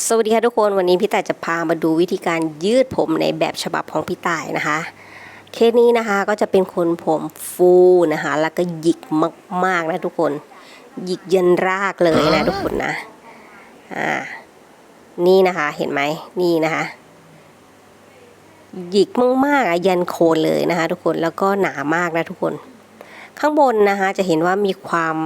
สวัสดีค่ะทุกคนวันนี้พี่ต่ายจะพามาดูวิธีการยืดผมในแบบฉบับของพี่ต่ายนะคะ เคสนี้นะคะก็จะเป็นคนผมฟูนะคะ แล้วก็หยิกมากๆนะทุกคนหยิกยันรากเลยนะทุกคนนะอ่านี่นะคะเห็นไหมนี่นะคะหยิกมากๆอะยันโคนเลยนะคะ ทุกคนแล้วก็หนามากนะทุกคน ข้างบนนะคะจะเห็นว่ามีความ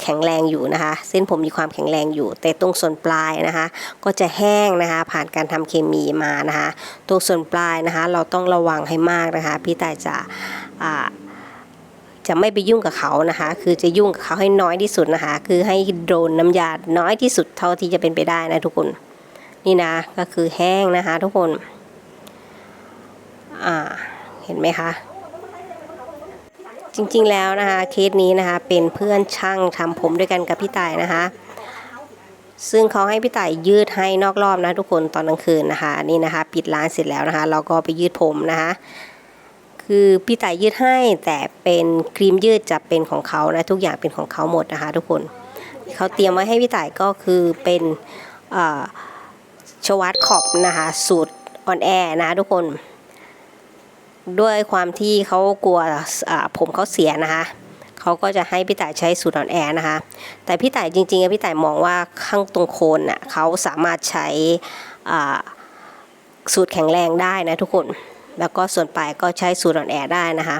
แข็งแรงอยู่นะคะ เส้นผมมีความแข็งแรงอยู่ แต่ตรงส่วนปลายนะคะ ก็จะแห้งนะคะ ผ่านการทำเคมีมานะคะ ตรงส่วนปลายนะคะ เราต้องระวังให้มากนะคะ พี่ต่ายจะจะไม่ไปยุ่งกับเขานะคะ คือจะยุ่งกับเขาให้น้อยที่สุดนะคะ คือให้โดนน้ำยาน้อยที่สุดเท่าที่จะเป็นไปได้นะทุกคน นี่นะ ก็คือแห้งนะคะ ทุกคน อ่า เห็นไหมคะ จริงๆแล้วนะคะเคสนี้นะคะเป็นเพื่อนช่างทำผมด้วยกันกับพี่ต่ายนะคะ ซึ่งเขาให้พี่ต่ายยืดให้นอกรอบนะทุกคนตอนกลางคืนนะคะนี่นะคะ ปิดร้านเสร็จแล้วนะคะเราก็ไปยืดผมนะคะ คือพี่ต่ายยืดให้แต่เป็นครีมยืดจะเป็นของเขานะทุกอย่างเป็นของเขาหมดนะคะ ทุกคนเขาเตรียมไว้ให้พี่ต่ายก็คือเป็นชวัตขอบนะคะสูตรออนแอร์นะทุกคน ด้วยความที่เขากลัวผมเขาเสียนะคะเขาก็จะให้พี่ต่ายใช้สูตรอ่อนแอนะคะ แต่พี่ต่ายจริงๆอะพี่ต่ายมองว่าข้างตรงโคนน่ะเขาสามารถใช้สูตรแข็งแรงได้นะทุกคน แล้วก็ส่วนปลายก็ใช้สูตรอ่อนแอได้นะคะ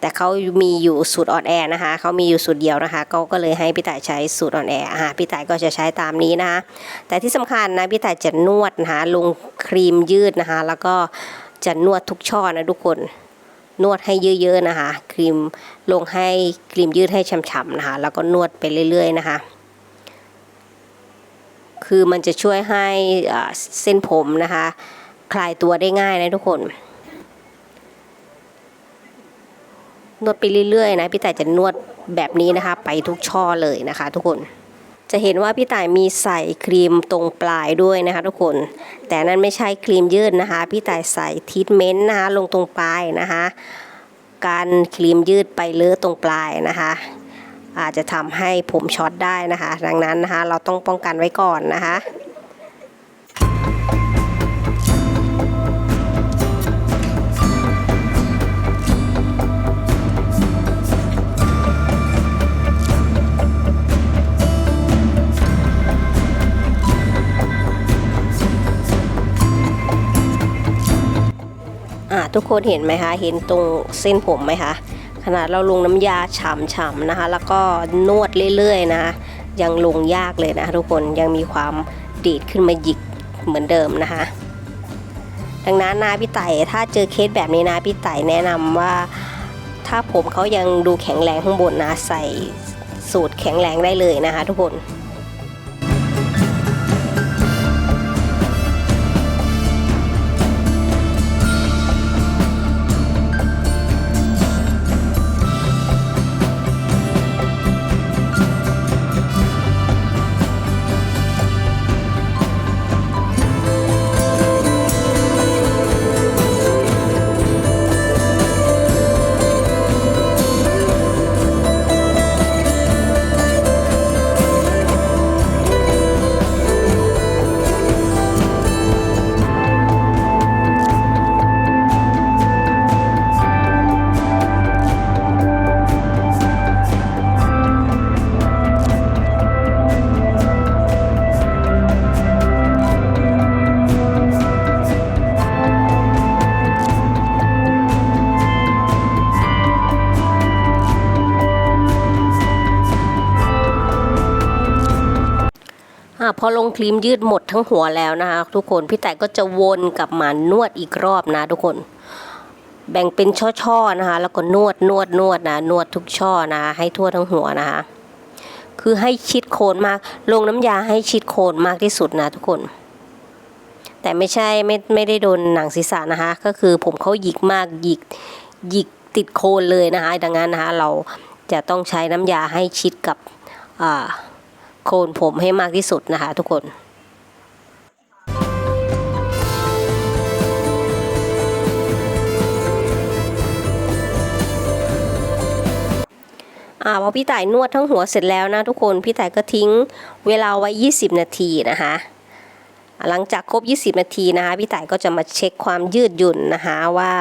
แต่เขามีอยู่สูตรอ่อนแอนะคะเขามีอยู่สูตรเดียวนะคะเขาก็เลยให้พี่ต่ายใช้สูตรอ่อนแออะพี่ต่ายก็จะใช้ตามนี้นะคะ แต่ที่สำคัญนะพี่ต่ายจะนวดนะคะลงครีมยืดนะคะ แล้วก็ จะนวดทุกช่อนะทุกคน นวดให้เยอะๆนะคะ ครีมลงให้ครีมยืดให้ฉ่ำๆนะคะ แล้วก็นวดไปเรื่อย ๆ นะคะ คือมันจะช่วยให้เส้นผมนะคะ คลายตัวได้ง่ายนะทุกคน นวดไปเรื่อยๆนะพี่แต่จะนวดแบบนี้นะคะ ไปทุกช่อเลยนะคะ ทุกคน จะเห็นว่าพี่ต่ายมีใส่ครีมตรงปลายด้วยนะคะทุกคน แต่นั้นไม่ใช่ครีมยืดนะคะ พี่ต่ายใส่ทรีทเมนต์นะคะลงตรงปลายนะคะ การครีมยืดไปเลอะตรงปลายนะคะ อาจจะทำให้ผมช็อตได้นะคะ ดังนั้นนะคะเราต้องป้องกันไว้ก่อนนะคะ อ่าทุกคนเห็นไหมคะ เห็นตรงเส้นผมไหมคะ ขนาดเราลงน้ำยาฉ่ำๆนะคะ แล้วก็นวดเรื่อยๆนะคะยังลงยากเลยนะคะทุกคนยังมีความดีดขึ้นมาหยิกเหมือนเดิมนะคะ ดังนั้นนะพี่ไต่ถ้าเจอเคสแบบนี้นะพี่ไต่แนะนำว่า ถ้าผมเขายังดูแข็งแรงข้างบนนะใส่สูตรแข็งแรงได้เลยนะคะ ทุกคน พอลงครีมยืดหมดทั้งหัวแล้วนะคะ ทุกคนพี่แต่ก็จะวนกลับมานวดอีกรอบนะทุกคน แบ่งเป็นช่อๆนะคะ แล้วก็นวดนวดนวดนะนวดทุกช่อนะให้ทั่วทั้งหัวนะคะ คือให้ชิดโคนมาก ลงน้ำยาให้ชิดโคนมากที่สุดนะทุกคน แต่ไม่ใช่ไม่ไม่ได้โดนหนังศีรษะนะคะ ก็คือผมเขาหยิกมากหยิกหยิกติดโคนเลยนะคะ ดังนั้นนะคะเราจะต้องใช้น้ำยาให้ชิดกับอ่า โคนผมให้มากที่สุดนะคะ ทุกคนอ่าพอพี่ต่ายนวดทั้งหัวเสร็จแล้วนะทุกคนพี่ต่ายก็ทิ้งเวลาไว้ 20 นาทีนะคะหลังจากครบ 20 นาทีนะคะพี่ต่ายก็จะมาเช็คความยืดหยุ่นนะคะว่า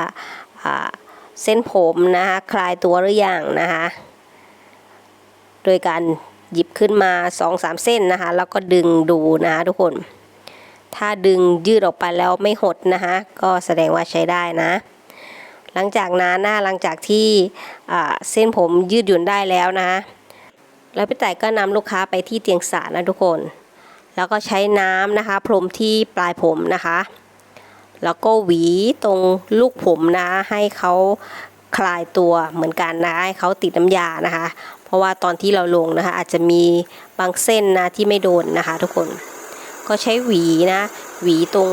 อ่าเส้นผมนะคะคลายตัวหรือยังนะคะ โดยการ หยิบขึ้นมา2-3เส้นนะคะ แล้วก็ดึงดูนะคะทุกคน ถ้าดึงยืดออกไปแล้วไม่หดนะคะ ก็แสดงว่าใช้ได้นะ หลังจากนั้นนะหลังจากที่เส้นผมยืดหยุ่นได้แล้วนะคะแล้วพี่แต่ายก็นำลูกค้าไปที่เตียงสานะทุกคน แล้วก็ใช้น้ำนะคะ พรมที่ปลายผมนะคะ แล้วก็หวีตรงลูกผมนะให้เขาคลายตัวเหมือนกันนะให้เขาติดน้ำยานะคะ เพราะว่าตอนที่เราลงนะคะ อาจจะมีบางเส้นนะที่ไม่โดนนะคะ ทุกคนก็ใช้หวีนะ หวีตรง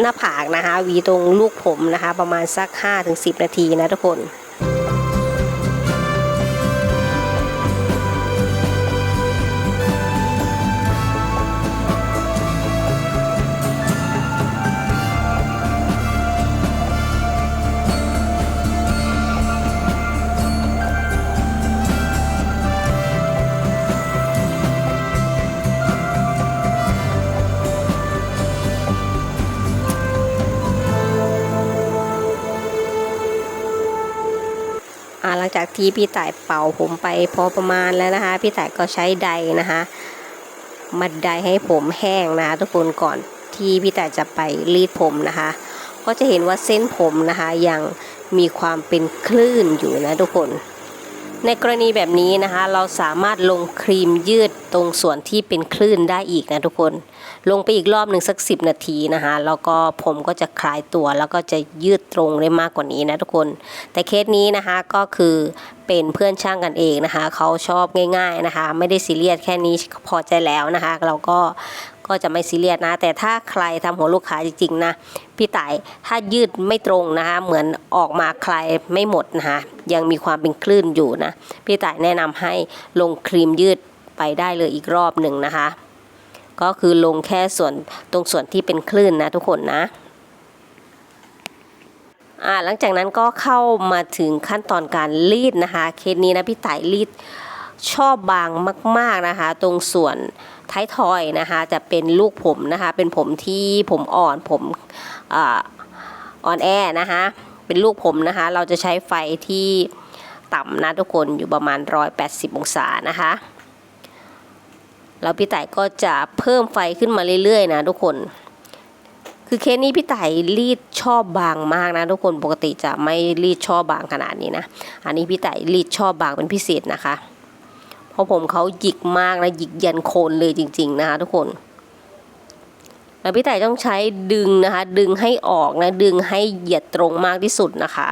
หน้าผากนะคะ หวีตรงลูกผมนะคะ ประมาณสัก 5-10 นาทีนะทุกคน ที่พี่ต่ายเป่าผมไปพอประมาณแล้วนะคะ พี่ต่ายก็ใช้ไดนะคะมาไดให้ผมแห้งนะคะทุกคนก่อนที่พี่ต่ายจะไปรีดผมนะคะ ก็จะเห็นว่าเส้นผมนะคะยังมีความเป็นคลื่นอยู่นะทุกคน ในกรณีแบบนี้นะคะเราสามารถลงครีมยืดตรงส่วนที่เป็นคลื่นได้อีกนะทุกคน ลงไปอีกรอบหนึ่งสัก 10 นาทีนะคะแล้วก็ผมก็จะคลายตัวแล้วก็จะยืดตรงได้มากกว่านี้นะทุกคน แต่เคสนี้นะคะก็คือเป็นเพื่อนช่างกันเองนะคะเขาชอบง่าย ๆนะคะ ไม่ได้ซีเรียสแค่นี้พอใจแล้วนะคะ เราก็ ก็จะไม่ซีเรียสนะ แต่ถ้าใครทำหัวลูกค้าจริงๆนะพี่ต่ายถ้ายืดไม่ตรงนะคะเหมือนออกมาคลายไม่หมดนะคะยังมีความเป็นคลื่นอยู่นะพี่ต่ายแนะนำให้ลงครีมยืดไปได้เลยอีกรอบหนึ่งนะคะ ก็คือลงแค่ส่วนตรงส่วนที่เป็นคลื่นนะทุกคนนะอ่าหลังจากนั้นก็เข้ามาถึงขั้นตอนการรีดนะคะ เคสนี้นะพี่ต่ายรีดชอบบางมาก ๆนะคะ ตรงส่วน ท้ายทอยนะคะจะเป็นลูกผมนะคะเป็นผมที่ผมอ่อนผมอ่อนแอนะคะเป็นลูกผมนะคะเราจะใช้ไฟที่ต่ำนะทุกคนอยู่ประมาณ 180 องศานะคะแล้วพี่ไต่ก็จะเพิ่มไฟขึ้นมาเรื่อยๆนะทุกคน คือเคสนี้พี่ไต่รีดชอบบางมากนะทุกคนปกติจะไม่รีดชอบบางขนาดนี้นะ อันนี้พี่ไต่รีดชอบบางเป็นพิเศษนะคะ เพราะผมเขาหยิกมากนะหยิกยันโคนเลยจริง ๆ นะคะ ทุกคนแล้วพี่ต่ต้องใช้ดึงนะคะ ดึงให้ออกนะ ดึงให้เหยียดตรงมากที่สุดนะคะ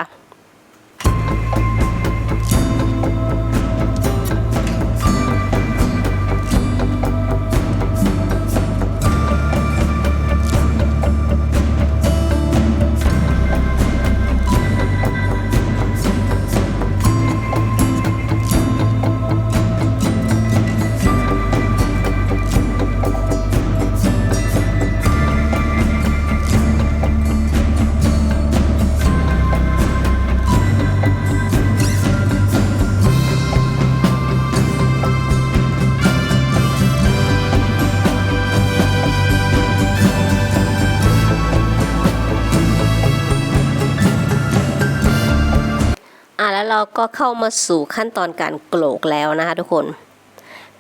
เราก็เข้ามาสู่ขั้นตอนการโกรกแล้วนะคะทุกคน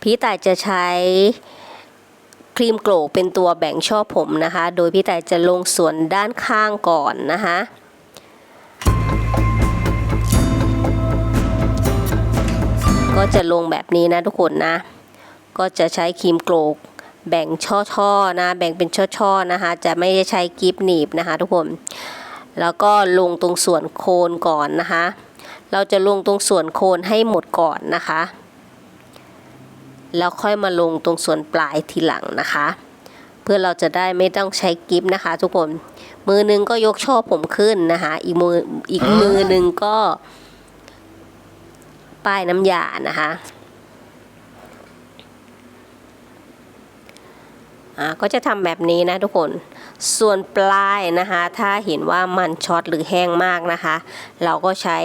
พี่ต่ายจะใช้ครีมโกรกเป็นตัวแบ่งช่อผมนะคะ โดยพี่ต่ายจะลงส่วนด้านข้างก่อนนะคะก็จะลงแบบนี้นะทุกคนนะ ก็จะใช้ครีมโกรกแบ่งช่อๆนะ แบ่งเป็นช่อๆนะคะ จะไม่ได้ใช้กิฟหนีบนะคะ ทุกคน แล้วก็ลงตรงส่วนโคนก่อนนะคะ เราจะลงตรงส่วนโคนให้หมดก่อนนะคะ แล้วค่อยมาลงตรงส่วนปลายทีหลังนะคะ เพื่อเราจะได้ไม่ต้องใช้กิฟนะคะ ทุกคนมือหนึงก็ยกช่อผมขึ้นนะคะ อีกมืออีกมือหนึงก็ป้ายน้ำยานะคะ อ่า ก็จะทำแบบนี้นะทุกคน ส่วนปลายนะคะ ถ้าเห็นว่ามันช็อตหรือแห้งมากนะคะ เราก็ใช้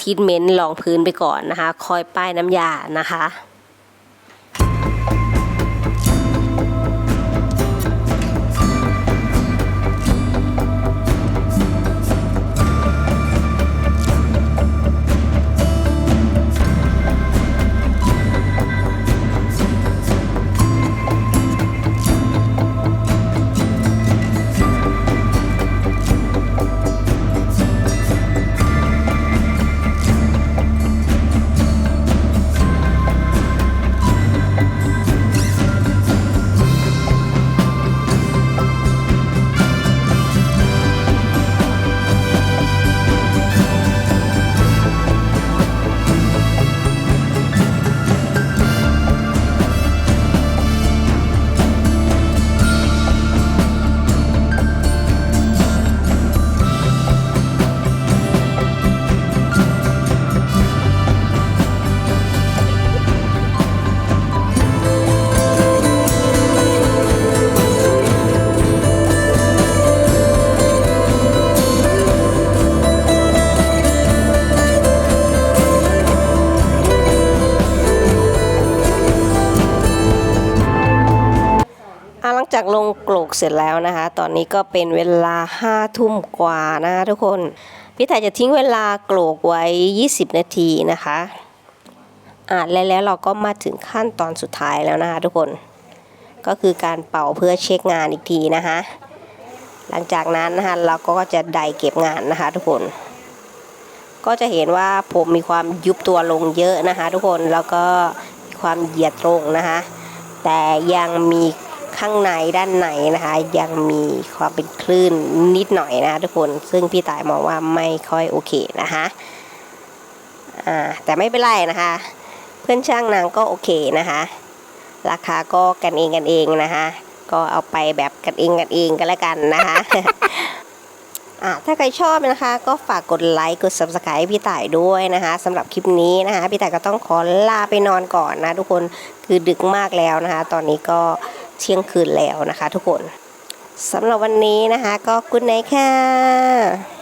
ทีทเมนต์รองพื้นไปก่อนนะคะ คอยป้ายน้ำยานะคะ เสร็จแล้วนะคะ ตอนนี้ก็เป็นเวลาห้าทุ่มกว่านะคะทุกคน พี่ถ่ายจะทิ้งเวลาโกรกไว้ 20 นาทีนะคะอ่าและแล้วเราก็มาถึงขั้นตอนสุดท้ายแล้วนะคะทุกคน ก็คือการเป่าเพื่อเช็คงานอีกทีนะคะ หลังจากนั้นนะคะเราก็จะไดเก็บงานนะคะทุกคน ก็จะเห็นว่าผมมีความยุบตัวลงเยอะนะคะ ทุกคน แล้วก็มีความเหยียดตรงนะคะ แต่ยังมี ข้างในด้านในนะคะ ยังมีความเป็นคลื่นนิดหน่อยนะทุกคนซึ่งพี่ต่ายมองว่าไม่ค่อยโอเคนะคะอ่าแต่ไม่เป็นไรนะคะ เพื่อนช่างนางก็โอเคนะคะ ราคาก็กันเองกันเองนะคะ ก็เอาไปแบบกันเองกันเองกันแล้วกันนะคะอะถ้าใครชอบนะคะ ก็ฝากกดไลค์กด subscribe พี่ต่ายด้วยนะคะสำหรับคลิปนี้นะคะ พี่ต่ายก็ต้องขอลาไปนอนก่อนนะทุกคนคือดึกมากแล้วนะคะ ตอนนี้ก็ เที่ยงคืนแล้วนะคะทุกคนสำหรับวันนี้นะคะ ก็กุณไนค่ะ